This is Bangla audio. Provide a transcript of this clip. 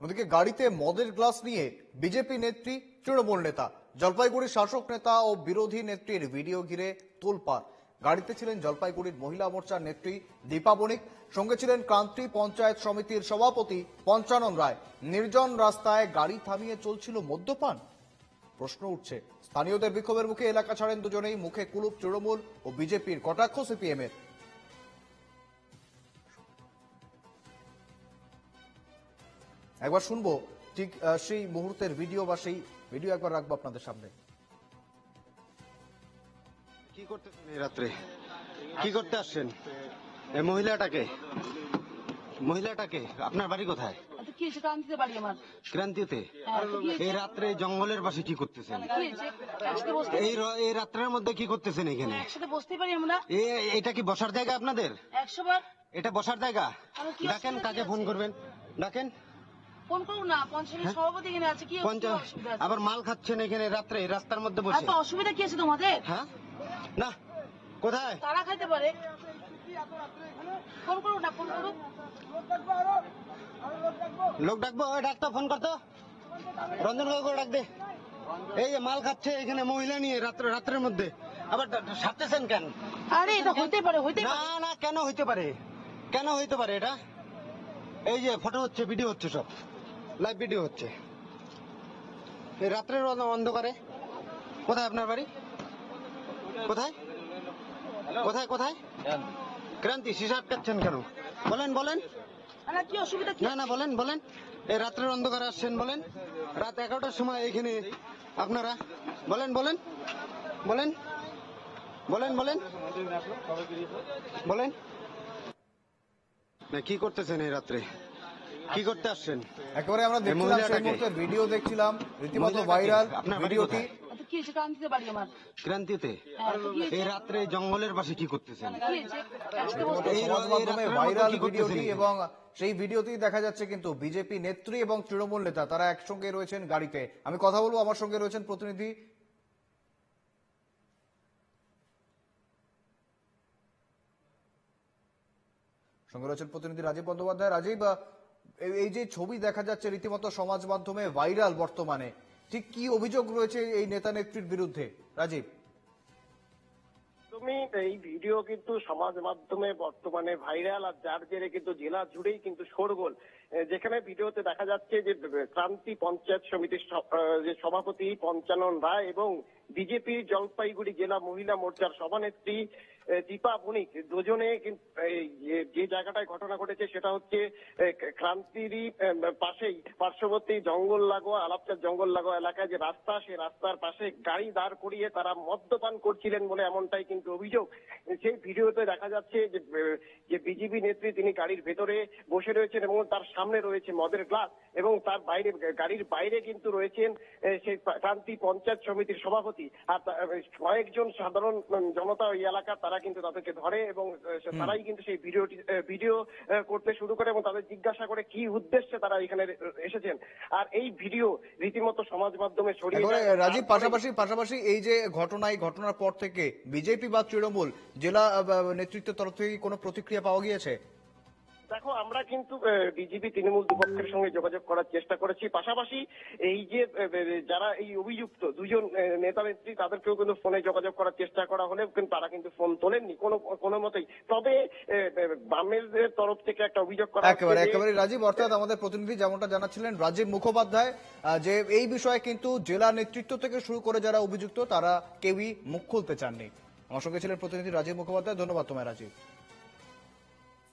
ওদিকে গাড়িতে মদের গ্লাস নিয়ে বিজেপি নেত্রী তৃণমূল নেতা, জলপাইগুড়ির শাসক নেতা ও বিরোধী নেত্রীর ভিডিও ঘিরে তোলপাড়। গাড়িতে ছিলেন জলপাইগুড়ির মহিলা মোর্চার নেত্রী দীপা বণিক, সঙ্গে ছিলেন ক্রান্তি পঞ্চায়েত সমিতির সভাপতি পঞ্চানন রায়। নির্জন রাস্তায় গাড়ি থামিয়ে চলছিল মদ্যপান? প্রশ্ন উঠছে। স্থানীয়দের বিক্ষোভের মুখে এলাকা ছাড়েন দুজনেই, মুখে কুলুপ তৃণমূল ও বিজেপির কটাক্ষ সিপিএম একবার শুনব ঠিক সেই মুহূর্তের ভিডিও বা সেই ভিডিও একবার রাখব আপনাদের সামনে। কি করতেছেন এই রাত্রে? কি করতে আসছেন? এই মহিলাটাকে? মহিলাটাকে? আপনার বাড়ি কোথায়? আচ্ছা ক্রান্তিতে বাড়ি আমার। ক্রান্তিতে? হ্যাঁ? এই রাত্রে জঙ্গলের পাশে কি করতেছেন? এই এই রাত্রের মধ্যে কি করতেছেন এখানে? একসাথে বসতে পারি আমরা। এটা কি বসার জায়গা আপনাদের? একশো বার। এটা বসার জায়গা? ডাকেন কাকে ফোন করবেন? ডাকেন। ফোন করুন না পঞ্চায়েতের সভাপতি এখানে আছে কি অসুবিধা আছে? আবার মাল খাচ্ছেন এখানে রাত্রে রাস্তার মধ্যে বসে। এত অসুবিধা কি আছে তোমাদের? হ্যাঁ? না কোথায়? তারা খাইতে পারে। ফোন করুন না ফোন করুন। লোক ডাকবো? ওই ফোন করতো? রঞ্জন কাকু ডাক দে। এই যে মাল খাচ্ছে এখানে মহিলা নিয়ে রাত্রে রাত্রের মধ্যে। আবার ডা- ডা- সারতেছেন কেন? আরে এটা হইতে পারে হইতে না পারে। না কেন হইতে পারে? কেন হইতে পারে এটা? এই যে ফটো হচ্ছে ভিডিও হচ্ছে সব। লাইভ ভিডিও হচ্ছে। এই রাত্রের অন্ধকারে। কোথায় আপনার বাড়ি? কোথায়? কোথায় কোথায়? ক্রান্তি সিসা আটকাচ্ছেন কেন? বলেন বলেন। না না বলেন বলেন। এই রাত্রের অন্ধকারে আসছেন বলেন। রাত এগারোটার সময় এখানে আপনারা। বলেন বলেন। বলেন। বলেন বলেন। বলেন। না কি করতেছেন এই রাত্রে? কি করতে আসছেন? একেবারে আমরা দেখছিলাম সেই ভিডিও দেখছিলাম রীতিমতো ভাইরাল ভিডিওটি। আচ্ছা কি ক্রান্তিতে বাড়ি আমার। ক্রান্তিতে? হ্যাঁ? এই রাত্রে জঙ্গলের পাশে কি করতেছেন? ভাইরাল ভিডিওটি এবং সেই ভিডিওতেই দেখা যাচ্ছে কিন্তু বিজেপি নেত্রী এবং তৃণমূল নেতা তারা একসঙ্গে রয়েছেন গাড়িতে। আমি কথা বলব আমার সঙ্গে রয়েছেন প্রতিনিধি। সঙ্গে রয়েছেন প্রতিনিধি রাজীব বন্দ্যোপাধ্যায়। রাজীব এই- যে ছবি দেখা যাচ্ছে রীতিমতো সমাজ মাধ্যমে ভাইরাল বর্তমানে, ঠিক কি অভিযোগ রয়েছে এই নেতা নেত্রীর বিরুদ্ধে? রাজীব। তুমি এই ভিডিও কিন্তু সমাজ মাধ্যমে বর্তমানে ভাইরাল, আর যার জেরে কিন্তু জেলা জুড়েই কিন্তু শোরগোল। যেখানে ভিডিওতে দেখা যাচ্ছে যে ক্রান্তি পঞ্চায়েত সমিতির যে সভাপতি পঞ্চানন রায় এবং বিজেপি, জলপাইগুড়ি জেলা মহিলা মোর্চার সভানেত্রী দীপা বণিক দুজনে যে- জায়গাটায় ঘটনা ঘটেছে সেটা হচ্ছে ক্রান্তিরই পাশেই পার্শ্ববর্তী জঙ্গল লাগোয়া, আলাপচার জঙ্গল লাগোয়া এলাকায় যে রাস্তা সেই রাস্তার পাশে গাড়ি দাঁড় করিয়ে তারা মদ্যপান করছিলেন বলে এমনটাই কিন্তু অভিযোগ। সেই ভিডিওতে দেখা যাচ্ছে যে বিজেপি নেত্রী তিনি গাড়ির ভেতরে বসে রয়েছেন এবং তার সামনে রয়েছে মদের গ্লাস এবং তার বাইরে, গাড়ির বাইরে কিন্তু রয়েছেন সেই ক্রান্তি পঞ্চায়েত সমিতির সভাপতি আর কয়েকজন সাধারণ জনতা ওই এলাকা তারা কিন্তু তাদেরকে ধরে এবং তারাই কিন্তু সেই ভিডিওটি ভিডিও করতে শুরু করে এবং তাদের জিজ্ঞাসা করে কি উদ্দেশ্যে তারা এখানে এসেছেন। আর এই ভিডিও রীতিমতো সমাজ মাধ্যমে ছড়িয়ে রাজীব পাশাপাশি পাশাপাশি এই যে ঘটনা এই ঘটনার পর থেকে বিজেপি বা তৃণমূল জেলা নেতৃত্বের তরফ থেকে কোনো প্রতিক্রিয়া পাওয়া গিয়েছে? দেখো আমরা কিন্তু বিজেপি তৃণমূল দুপক্ষের সঙ্গে যোগাযোগ করার চেষ্টা করেছি। পাশাপাশি এই যে যারা এই অভিযুক্ত দুজন নেতা নেত্রী তাদেরকেও কিন্তু ফোনে যোগাযোগ করার চেষ্টা করা হলেও কিন্তু তারা কিন্তু ফোন তোলেননি কোনো কোনো মতেই। তবে বামের তরফ থেকে একটা অভিযোগ করা একেবারে একেবারে রাজীব অর্থাৎ আমাদের প্রতিনিধি যেমনটা জানাচ্ছিলেন রাজীব মুখোপাধ্যায় যে এই বিষয়ে কিন্তু জেলা নেতৃত্ব থেকে শুরু করে যারা অভিযুক্ত তারা কেউই মুখ খুলতে চাননি। আমার সঙ্গে ছিলেন প্রতিনিধি রাজীব মুখোপাধ্যায়। ধন্যবাদ তোমায় রাজীব।